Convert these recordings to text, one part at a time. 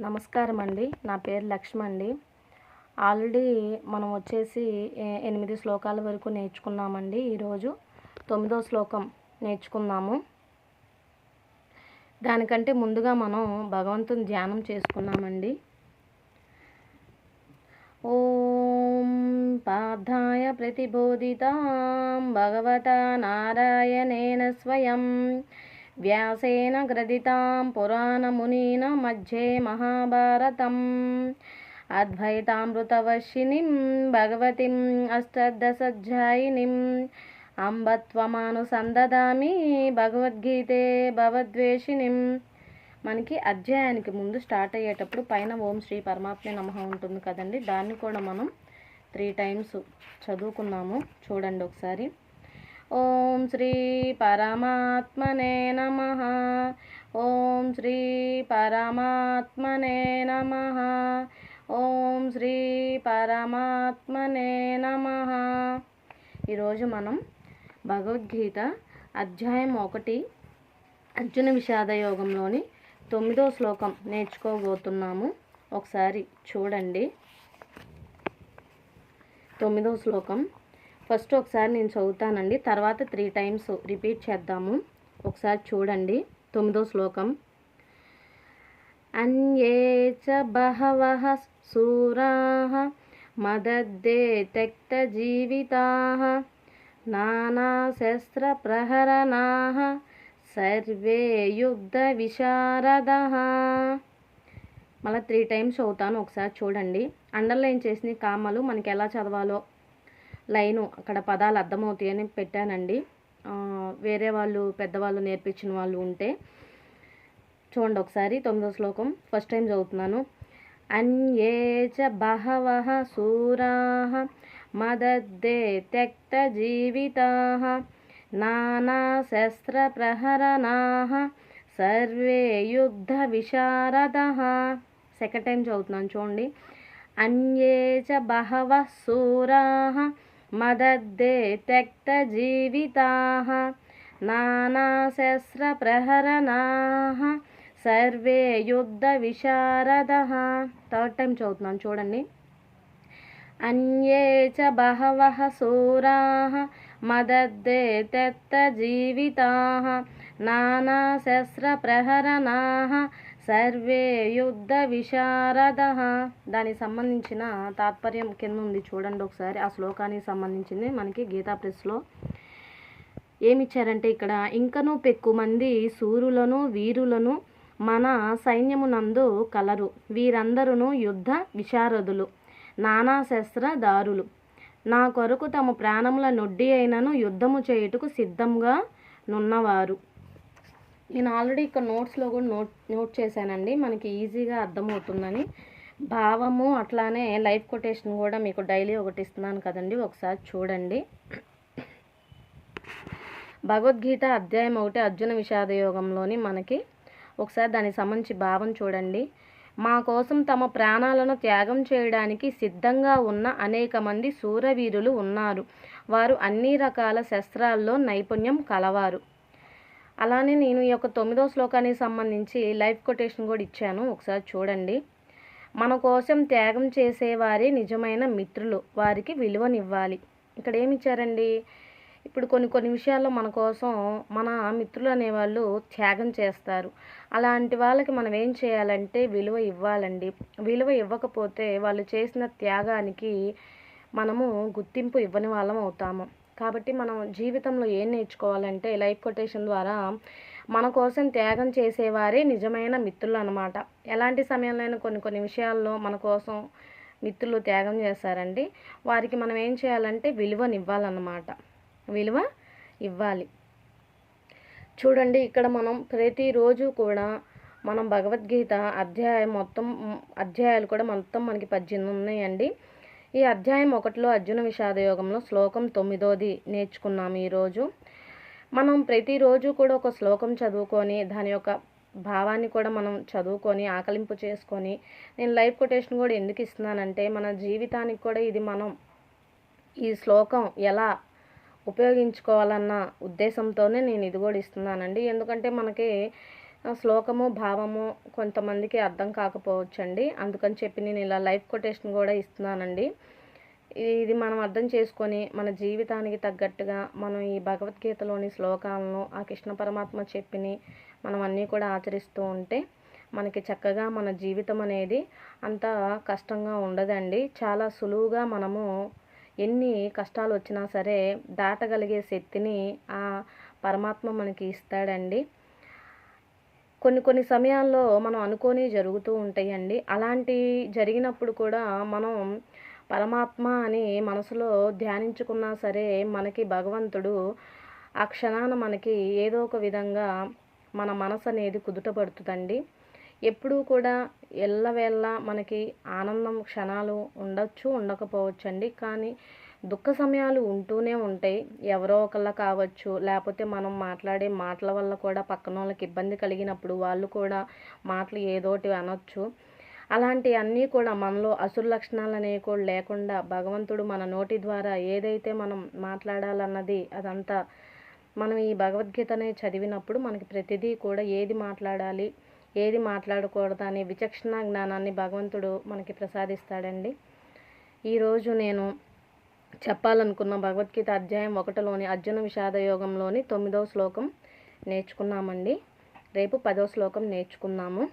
నమస్కారం అండి నా పేరు లక్ష్మి అండి ఆల్రెడీ మనం వచ్చేసి ఎనిమిది శ్లోకాల వరకు నేర్చుకున్నామండి. ఈరోజు తొమ్మిదో శ్లోకం నేర్చుకుందాము. దానికంటే ముందుగా మనం భగవంతుని ధ్యానం చేసుకున్నామండి. ఓం పార్థాయ ప్రతిబోధితాం. భగవత నారాయణేన స్వయం. వ్యాసేన గ్రథితాం పురాణమునీన మధ్యే మహాభారతం. అద్వైతామృతవర్షిణిం భగవతిం అష్టదశాధ్యాయినిం. అంబత్వమానుసందదామి భగవద్గీతే భవద్వేషిణిం. మనకి అధ్యాయానికి ముందు స్టార్ట్ అయ్యేటప్పుడు పైన ఓం శ్రీ పరమాత్మ నమః ఉంటుంది కదండి. దాన్ని కూడా మనం త్రీ టైమ్స్ చదువుకున్నాము. చూడండి ఒకసారి. ఓం శ్రీ పరమాత్మనే నమ. ఓం శ్రీ పరమాత్మనే నమ. ఓం శ్రీ పరమాత్మనే నమ. ఈరోజు మనం భగవద్గీత అధ్యాయం ఒకటి అర్జున విషాద యోగంలోని తొమ్మిదో శ్లోకం నేర్చుకోబోతున్నాము. ఒకసారి చూడండి. తొమ్మిదో శ్లోకం. ఫస్ట్ ఒకసారి నేను చదువుతానండి. తర్వాత త్రీ టైమ్స్ రిపీట్ చేద్దాము. ఒకసారి చూడండి. తొమ్మిదో శ్లోకం. అన్యే చ బహవ సూరా మదద్దే త్యక్తజీవితాः నానాశస్త్రప్రహరణాः సర్వే యుద్ధ విశారద మళ్ళీ త్రీ టైమ్స్ చదువుతాను. ఒకసారి చూడండి. అండర్లైన్ చేసిన కామలు మనకి ఎలా చదవాలో లైను అక్కడ పదాలు అర్థమవుతాయని పెట్టానండి. వేరే వాళ్ళు పెద్దవాళ్ళు నేర్పించిన వాళ్ళు ఉంటే చూడండి ఒకసారి తొమ్మిదో శ్లోకం ఫస్ట్ టైం చదువుతున్నాను. అన్యే చ సూరా సూరాः మదద్దే త్యక్తజీవితాः నానాశస్త్రప్రహరణాः సర్వే యుద్ధ విశారదः సెకండ్ టైం చదువుతున్నాను చూడండి. అన్యే చ బహవ సూరాः మదద్దే త్యక్తజీవితాः నానాశస్త్రప్రహరణాः సర్వే యుద్ధ విశారద. థర్డ్ టైం చదువుతున్నాను చూడండి. అన్యే చ బహవ సూరా మదద్దే జీవితాः నానాశస్త్రప్రహరణాः సర్వే యుద్ధ విశారద. దానికి సంబంధించిన తాత్పర్యం కింద ఉంది చూడండి ఒకసారి. ఆ శ్లోకానికి సంబంధించింది మనకి గీతా ప్రెస్లో. ఏమిచ్చారంటే ఇక్కడ ఇంకనూ పెక్కు మంది సూరులను వీరులను మన సైన్యమునందు కలరు. వీరందరూ యుద్ధ విశారదులు నానా శస్త్రదారులు నా కొరకు తమ ప్రాణముల నొడ్డి అయినను యుద్ధము చేయుటకు సిద్ధంగా నున్నవారు. నేను ఆల్రెడీ ఇక్కడ నోట్స్లో కూడా నోట్ నోట్ చేశానండి. మనకి ఈజీగా అర్థమవుతుందని. భావము అట్లానే లైఫ్ కొటేషన్ కూడా మీకు డైలీ ఒకటి ఇస్తున్నాను కదండి. ఒకసారి చూడండి. భగవద్గీత అధ్యాయం ఒకటి అర్జున విషాద యోగంలోని మనకి ఒకసారి దానికి సంబంధించి భావం చూడండి. మా కోసం తమ ప్రాణాలను త్యాగం చేయడానికి సిద్ధంగా ఉన్న అనేక మంది శూరవీరులు ఉన్నారు. వారు అన్ని రకాల శస్త్రాల్లో నైపుణ్యం కలవారు. అలానే నేను ఈ యొక్క తొమ్మిదో శ్లోకానికి సంబంధించి లైఫ్ కొటేషన్ కూడా ఇచ్చాను. ఒకసారి చూడండి. మన కోసం త్యాగం చేసేవారే నిజమైన మిత్రులు. వారికి విలువనివ్వాలి. ఇక్కడ ఏమి ఇచ్చారండి? ఇప్పుడు కొన్ని కొన్ని విషయాల్లో మన కోసం మన మిత్రులు అనేవాళ్ళు త్యాగం చేస్తారు. అలాంటి వాళ్ళకి మనం ఏం చేయాలంటే విలువ ఇవ్వాలండి. విలువ ఇవ్వకపోతే వాళ్ళు చేసిన త్యాగానికి మనము గుర్తింపు ఇవ్వని వాళ్ళం అవుతాము. కాబట్టి మనం జీవితంలో ఏం నేర్చుకోవాలంటే లైఫ్ కొటేషన్ ద్వారా మన కోసం త్యాగం చేసేవారే నిజమైన మిత్రులు అనమాట ఎలాంటి సమయంలో కొన్ని కొన్ని విషయాల్లో మన కోసం మిత్రులు త్యాగం చేస్తారండి. వారికి మనం ఏం చేయాలంటే విలువనివ్వాలన్నమాట. విలువ ఇవ్వాలి. చూడండి ఇక్కడ మనం ప్రతిరోజు కూడా మనం భగవద్గీత అధ్యాయం మొత్తం అధ్యాయాలు కూడా మొత్తం మనకి పద్దెనిమిది ఉన్నాయండి. ఈ అధ్యాయం ఒకటిలో అర్జున విషాద యోగంలో శ్లోకం తొమ్మిదోది నేర్చుకున్నాము ఈరోజు. మనం ప్రతిరోజు కూడా ఒక శ్లోకం చదువుకొని దాని యొక్క భావాన్ని కూడా మనం చదువుకొని ఆకలింపు చేసుకొని నేను లైఫ్ కొటేషన్ కూడా ఎందుకు ఇస్తున్నానంటే మన జీవితానికి కూడా ఇది మనం ఈ శ్లోకం ఎలా ఉపయోగించుకోవాలన్న ఉద్దేశంతోనే నేను ఇది కూడా ఇస్తున్నానండి. ఎందుకంటే మనకి శ్లోకము భావము కొంతమందికి అర్థం కాకపోవచ్చండి. అందుకని చెప్పి నేను ఇలా లైఫ్ కొటేషన్ కూడా ఇస్తున్నానండి. ఇది మనం అర్థం చేసుకొని మన జీవితానికి తగ్గట్టుగా మనం ఈ భగవద్గీతలోని శ్లోకాలను ఆ కృష్ణ పరమాత్మ చెప్పిని మనం అన్నీ కూడా ఆచరిస్తూ ఉంటే మనకి చక్కగా మన జీవితం అనేది అంత కష్టంగా ఉండదండి. చాలా సులువుగా మనము ఎన్ని కష్టాలు వచ్చినా సరే దాటగలిగే శక్తిని ఆ పరమాత్మ మనకి ఇస్తాడండి. కొన్ని కొన్ని సమయాల్లో మనం అనుకోని జరుగుతూ ఉంటాయండి. అలాంటి జరిగినప్పుడు కూడా మనం పరమాత్మ అని మనసులో ధ్యానించుకున్నా సరే మనకి భగవంతుడు ఆ క్షణాన మనకి ఏదో ఒక విధంగా మన మనసు అనేది కుదుటపడుతుందండి. ఎప్పుడూ కూడా ఎల్లవేళ మనకి ఆనందం క్షణాలు ఉండొచ్చు ఉండకపోవచ్చండి. కానీ దుఃఖ సమయాలు ఉంటూనే ఉంటాయి. ఎవరో ఒకళ్ళ కావచ్చు లేకపోతే మనం మాట్లాడే మాటల వల్ల కూడా పక్కన వాళ్ళకి ఇబ్బంది కలిగినప్పుడు వాళ్ళు కూడా మాటలు ఏదోటి అనొచ్చు. అలాంటి అన్నీ కూడా మనలో అసురు లక్షణాలు అనేవి కూడా లేకుండా భగవంతుడు మన నోటి ద్వారా ఏదైతే మనం మాట్లాడాలన్నది అదంతా మనం ఈ భగవద్గీతనే చదివినప్పుడు మనకి ప్రతిదీ కూడా ఏది మాట్లాడాలి ఏది మాట్లాడకూడదు అనే విచక్షణ జ్ఞానాన్ని భగవంతుడు మనకి ప్రసాదిస్తాడండి. ఈరోజు నేను చెప్పాలనుకున్న. భగవద్గీత అధ్యాయం ఒకటిలోని అర్జున విషాద యోగంలోని తొమ్మిదవ శ్లోకం నేర్చుకున్నామండి. రేపు పదవ శ్లోకం నేర్చుకున్నాము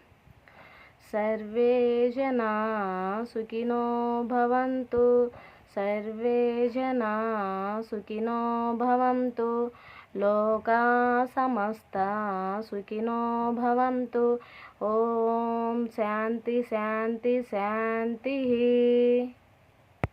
సర్వే జనా సుఖినో భవంతు సర్వే జనా సుఖినో భవంతు లోకా సమస్త సుఖినో భవంతు. ఓం శాంతి శాంతి శాంతి.